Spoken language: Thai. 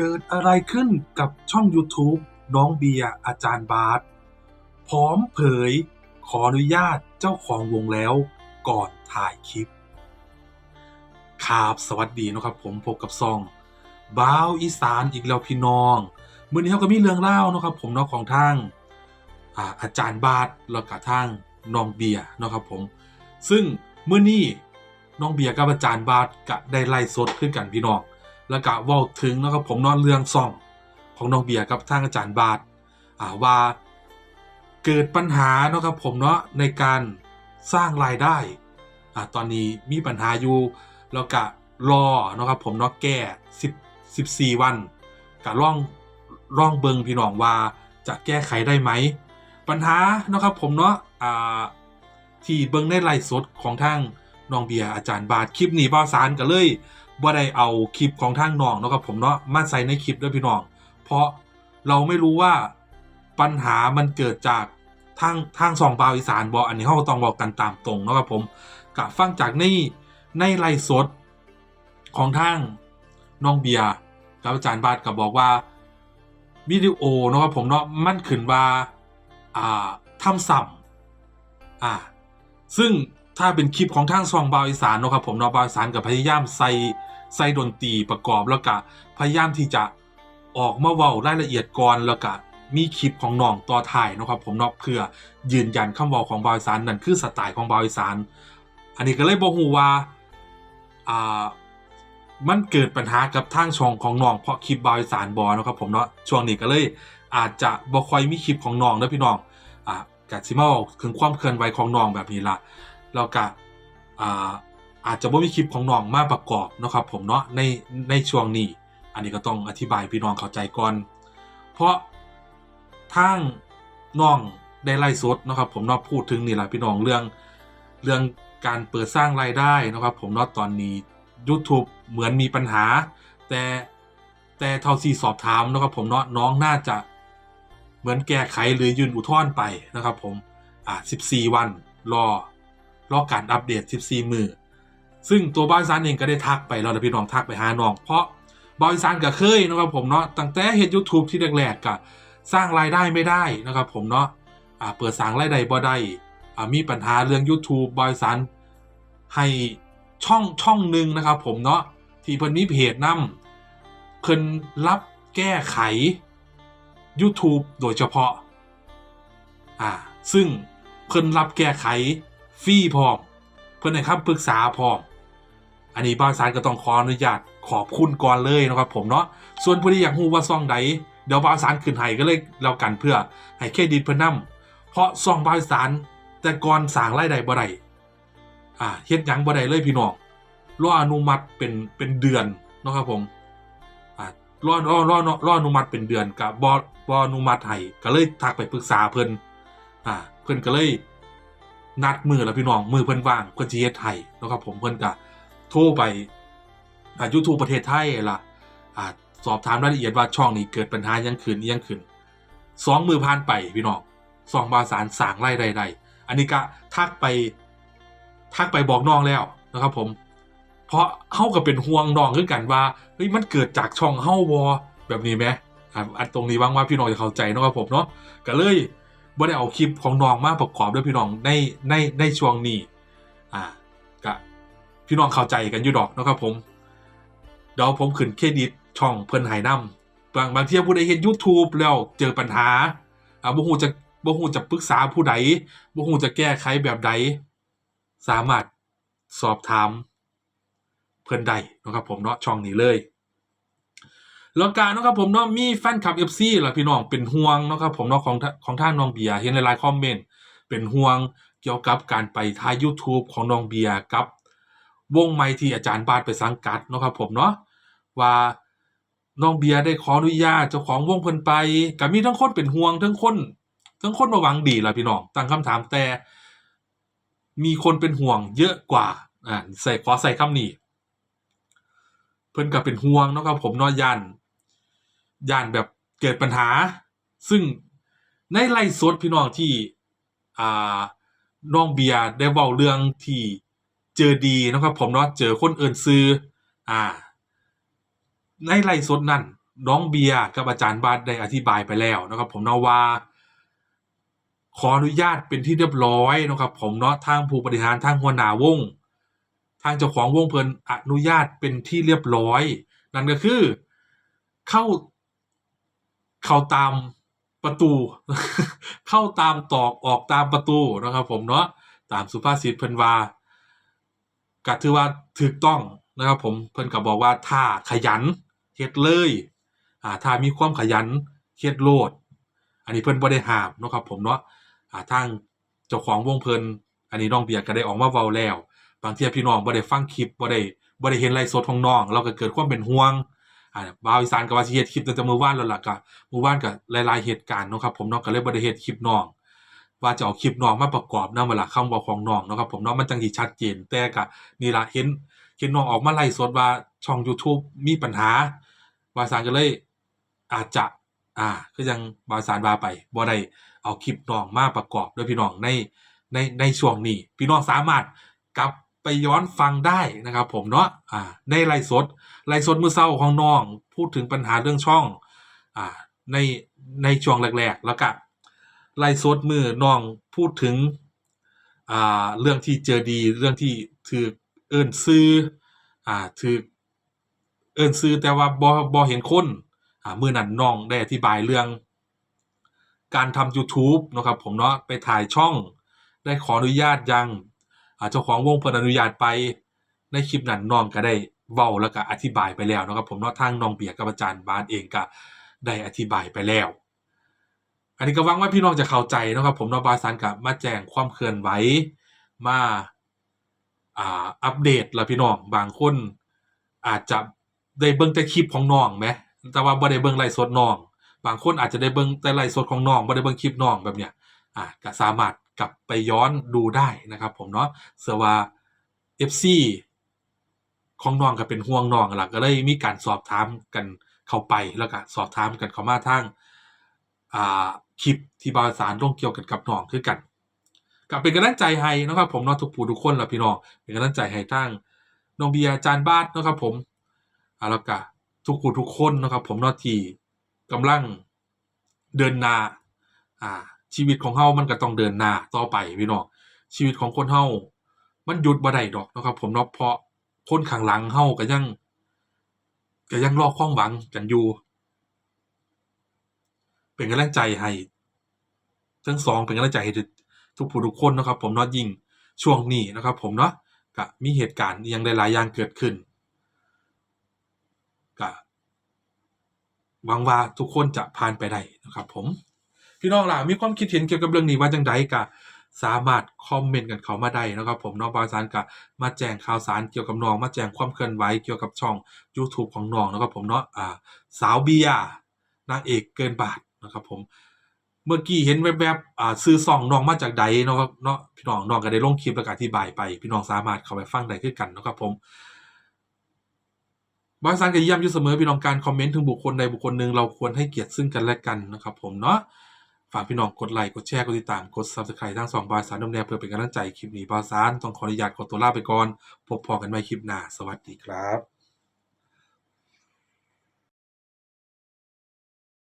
เกิดอะไรขึ้นกับช่อง YouTube น้องเบียร์อาจารย์บาสพร้อมเผย ขออนุญาตเจ้าของวงแล้วก่อนถ่ายคลิปครับสวัสดีนะครับผมพบกับซองบ้าวอีสานอีกแล้วพี่น้องมื้อนี้เขาก็มีเรื่องเล่านะครับผมนาะของทางอาอาจารย์บาสแล้วก็ทางน้องเบียร์นะครับผม ซึ่งเมื้อนี้น้องเบียร์กับอาจารย์บาสก็ได้ไล่สดขึ้นกันพี่น้อง แล้วก็เว้าถึงเนาะครับผมนอนเรื่องซ่องของน้องเบียร์กับทางอาจารย์บาสอ่าว่าเกิดปัญหาเนาะครับผมเนาะในการสร้างรายได้อ่าตอนนี้มีปัญหาอยู่แล้วก็รอเนาะครับผมเนาะแก้10 14 วันก็ล่องล่องเบิงพี่น้องว่าจะแก้ไขได้ไหม ปัญหาเนาะครับผมเนาะอ่าที่เบิงในไลฟ์สดของทางน้องเบียร์อาจารย์บาทคลิปนี้บ่าวสารก็เลย บ่ได้เอาคลิปของทางน้องเนาะครับผมเนาะมาใส่ในคลิปด้วยพี่น้อง เพราะเราไม่รู้ว่าปัญหามันเกิดจากทางทางสองบาวอีสานบออันนี้เขาต้องบอกกันตามตรงเนาะครับผมกะฟังจากในในไลฟ์สดของทางน้องเบียร์กับอาจารย์บาทก็บอกว่าวิดีโอเนาะครับผมเนาะมันขึ้นว่าอ่าทำซ้ำอ่าซึ่ง ถ้าเป็นคลิปของทางซองบาวอีสานเนาะครับผมเนาะบาวอีสานกับพยายามใส่ใส่ดนตรีประกอบแล้วก็พยายามที่จะออกมาเว้ารายละเอียดก่อนแล้วก็มีคลิปของน้องต่อถ่ายเนาะครับผมเนาะเพื่อยืนยันคำเว้าของบาวอีสานนั่นคือสไตล์ของบาวอีสานอันนี้ก็เลยบอกฮู้ว่าอ่ามันเกิดปัญหากับทางช่องของน้องเพราะคลิปบาวอีสานบอนาะครับผมเนาะช่วงนี้ก็เลยอาจจะบ่ค่อยมีคลิปของน้องเด้อพี่น้องอ่ากะสิมาบอกถึงความเคลื่อนไหวของน้องแบบนี้ละ แล้วก็อ่าอาจจะบ่มีคลิปของน้องมาประกอบนะครับผมเนาะในในช่วงนี้ อันนี้ก็ต้องอธิบายพี่น้องเข้าใจก่อน เพราะทางน้องได้ไล่สดนะครับ ผมเนาะพูดถึงนี่แหละพี่น้องเรื่องเรื่องการเปิดสร้างรายได้นะครับ ผมเนาะตอนนี้ YouTube เหมือนมีปัญหา แต่แต่เท่าที่สอบถามนะครับ ผมเนาะน้องน่าจะเหมือนแก้ไขหรือยื่นอุทธรณ์ไปนะครับ ผมอ่า14 วันรอ รอการอัปเดต 14 มือซึ่งตัวบอยซานเองก็ได้ทักไปแล้วนะพี่น้องทักไปหาน้อง เพราะบอยซานก็เคยนะครับผมเนาะตั้งแต่เฮ็ด YouTube ที่แรกๆก็สร้างรายได้ไม่ได้นะครับผมเนาะอ่าเปิดสร้างรายได้บ่ได้อ่ามีปัญหาเรื่อง YouTube บอยซานให้ช่องช่องหนึ่งนะครับผมเนาะที่เพิ่นมีเพจนำเพิ่นรับแก้ไข YouTube โดยเฉพาะอ่าซึ่งเพิ่นรับแก้ไข ฟรีพร้อม เพิ่อนให้คำปรึกษาพร้อม อันนี้บ้านซานก็ต้องขออนุญาตขอบคุณก่อนเลยนะครับผมเนาะส่วนผู้ที่อยากรู้ว่าซ่องใดเดี๋ยวบ้านซานขึ้นให้ก็เลยแล้วกันเพื่อให้เครดิตเพิ่นนํเพราะซ่องบ้านซานแต่ก่อนสร้างรายได้บ่ได้อ่าเฮ็ดหยังบ่ได้เลยพี่น้องรออนุมัติเป็นเป็นเดือนนะครับผมอ่ารอรอรอรออนุมัติเป็นเดือนกับ่บ่อนุมัติให้ก็เลยทักไปปรึกษาเพิ่นอ่าเพิ่นก็เลย นัดมือแล้วพี่น้องมือเพิ่อนว่างเพิ่อนสิเฮ็ดให้เนะครับผมเพิ่อนก็โทรไปอ่า YouTube ประเทศไทยล่ะอ่าสอบถามรายละเอียดว่าช่องนี้เกิดปัญหายังขึ้นยังขึ้นสองมือผ่านไปพี่น้องสองบาสารสางได้ได้อันนี้ก็ทักไปทักไปบอกน้องแล้วนะครับผม เพราะเฮาก็เป็นห่วงน้องคือกันว่าเฮ้ยมันเกิดจากช่องเฮาวอแบบนี้ไหมอ่าอันตรงนี้ว่างว่าพี่น้องจะเข้าใจนะครับผมเนาะก็เลย บ่ได้เอาคลิปของน้องมาประกอบด้วยพี่น้องในในในช่วงนี้อ่าก็พี่น้องเข้าใจกันอยู่ดอกนะครับผมเดี๋ยวผมขึ้นเครดิตช่องเพิ่นไหนำบางบางเที่ยผู้ใดเห็น YouTube แล้วเจอปัญหาอ่าบ่ฮู้จะบ่ฮู้จะปรึกษาผู้ใดบ่ฮู้จะแก้ไขแบบใด สามารถสอบถามเพื่นใดนะครับผมเนาะช่องนี้เลย แล้วการนะครับผมเนาะมีแฟนคลับ FC ล่ะพี่น้องเป็นห่วงนะครับผมเนาะของของท่านน้องเบียร์เห็นหลายๆคอมเมนต์เป็นห่วงเกี่ยวกับการไปถ่าย YouTube ของน้องเบียร์กับ วงไม้ที่อาจารย์บาทไปสังกัดนะครับผมเนาะว่าน้องเบียร์ได้ขออนุญาตเจ้าของวงเพิ่นไปก็มีทั้งคนเป็นห่วงทั้งคนทั้งคนมาหวังดีล่ะพี่น้องตั้งคำถามแต่ มีคนเป็นห่วงเยอะกว่าอ่าใส่ขอใส่คำนี้ เพิ่นก็เป็นห่วงนะครับผมเนาะย่าน ย่านแบบเกิดปัญหา ซึ่งในไล่สดพี่น้องที่อ่าน้องเบียร์ได้เว้าเรื่องที่เจอดีนะครับ ผมเนาะเจอคนเอิ้นซื้อ อ่า ในไล่สดนั่นน้องเบียร์กับอาจารย์บาสได้อธิบายไปแล้วนะครับ ผมเนาะว่า ขออนุญาตเป็นที่เรียบร้อยนะครับ ผมเนาะทางผู้บริหารทางหัวหน้าวง ทางเจ้าของวงเพลินอนุญาตเป็นที่เรียบร้อย นั่นก็คือ เข้า เข้าตามประตู เข้าตามตอกออกตามประตูนะครับ ผมเนาะตามสุภาษิตเพิ่นว่าก็ถือว่าถูกต้องนะครับ ผมเพิ่นก็บอกว่าถ้าขยันเฮ็ดเลยอ่าถ้ามีความขยันเฮ็ดโลด อันนี้เพิ่นบ่ได้ห้ามนะครับ ผมเนาะอ่าทางเจ้าของวงเพิ่นอันนี้น้องเบียร์ก็ได้ออกมาเว้าแล้ว บางเทียพี่น้องบ่ได้ฟังคลิปบ่ได้บ่ได้เห็นไลฟ์สดของน้อง เราก็เกิดความเป็นห่วง อ่าบ่าวอีสานก็ว่าสิเฮ็ดคลิปตั้งแต่มื้อวานแล้วล่ะก็มื้อวานก็หลายๆเหตุการณ์เนาะครับผมเนาะก็เลยบ่ได้เฮ็ดคลิปน้อง ว่าจะเอาคลิปน้องมาประกอบนำเวลาคำเว้าของน้องเนาะครับผมเนาะมันจังสิชัดเจนแต่ก็นี่ล่ะเห็นเห็นน้องออกมาไลฟ์สดว่าช่อง YouTube มีปัญหาว่าสารก็เลยอาจจะอ่าคือยังบาสารว่าไปบ่ได้เอาคลิปน้องมาประกอบด้วยพี่น้องในในในช่วงนี้ พี่น้องสามารถกลับ ไปย้อนฟังได้นะครับ ผมเนาะอ่าในไลฟ์สดไลฟ์สดมือเช้าของน้อง พูดถึงปัญหาเรื่องช่องอ่าในในช่วงแรกๆ แล้วก็ไลฟ์สดมือน้องพูดถึงอ่าเรื่องที่เจอดีเรื่องที่ถือเอิ้นซื้ออ่าถือเอิ้นซื้อแต่ว่าบ่บ่เห็นคนอ่ามื่อนั้นน้องได้อธิบายเรื่อง การทำ YouTube นะครับผมเนาะไปถ่ายช่องได้ขออนุญาตยัง เจ้าของวงเพิ่นอนุญาตไปในคลิปนั้นน้องก็ได้เว้าแล้วก็อธิบายไปแล้วนะครับผมเนาะทางน้องเบียร์กับอาจารย์บาสเองก็ได้อธิบายไปแล้ว อันนี้ก็หวังว่าพี่น้องจะเข้าใจนะครับ ผมเนาะบาซันก็มาแจ้งความเคลื่อนไหวมาอ่าอัปเดตล้วพี่น้องบางคนอาจจะได้เบิ่งแต่คลิปของน้องแหมแต่ว่าบ่ได้เบิ่งไลฟ์สดน้อง บางคนอาจจะได้เบิ่งแต่ไลฟ์สดของน้องบ่ได้เบิ่งคลิปน้องแบบเนี้ยอ่าก็สามารถ กลับไปย้อนดูได้นะครับ ผมเนาะเสือว่า FC ของน้องก็เป็นห่วงน้องหล่ะก็เลยมีการสอบถามกันเข้าไปแล้วก็สอบถามกันเข้ามาทางอ่าคลิปที่บาสารลงเกี่ยวกันกับน้องคือกันก็เป็นกำลังใจให้นะครับผมเนาะทุกผู้ทุกคนล่ะพี่น้องเป็นกำลังใจให้ทางน้องเบียร์อาจารย์บาสเนะครับผมอาแล้วก็ทุกผู้ทุกคนนะครับ ผมเนาะที่กำลังเดินนาอ่า ชีวิตของเฮามันก็ต้องเดินหน้าต่อไปพี่น้องชีวิตของคนเฮามันหยุดบ่ได้ดอกนะครับ ผมเนาะเพราะคนข้างหลังเฮาก็ยังก็ยังรอความหวังกันอยู่ เป็นกำลังใจให้ทั้งสองเป็นกำลังใจให้ทุกผู้ทุกคนนะครับ ผมเนาะยิ่งช่วงนี้นะครับ ผมเนาะก็มีเหตุการณ์อหยังหลายๆอย่างเกิดขึ้นก็หวังว่าทุกคนจะผ่านไปได้นะครับผม พี่น้องล่ะมีความคิดเห็นเกี่ยวกับเรื่องนี้ว่าจังไดก็สามารถคอมเมนต์กันเข้ามาได้นะครับผมน้องบาวสารก็มาแจ้งข่าวสารเกี่ยวกับน้อง มาแจ้งความเคลื่อนไหวเกี่ยวกับช่อง YouTube ของน้องนะครับผมเนาะอ่าสาวเบียนางเอกเกินบาทนะครับผมเมื่อกี้เห็นแวบๆอ่าซื้อซองน้องมาจากใดเนาะครับเนาะพี่น้องน้องก็ได้ลงคลิปแล้วก็อธิบายไป พี่น้องสามารถเข้าไปฟังได้คือกันนะครับผมบางสารก็ย้ำอยู่เสมอพี่น้องการคอมเมนต์ถึงบุคคลใดบุคคลหนึ่งเราควรให้เกียรติซึ่งกันและกันนะครับผมเนาะ ฝากพี่น้องกดไลค์ กดแชร์ กดติดตาม กด Subscribe ทั้งสองบาสารดมแนวเพื่อเป็นกำลังใจคลิปนี้บาสารต้องขออนุญาตขอตัวลาไปก่อน พบพอกันใหม่คลิปหน้า สวัสดีครับ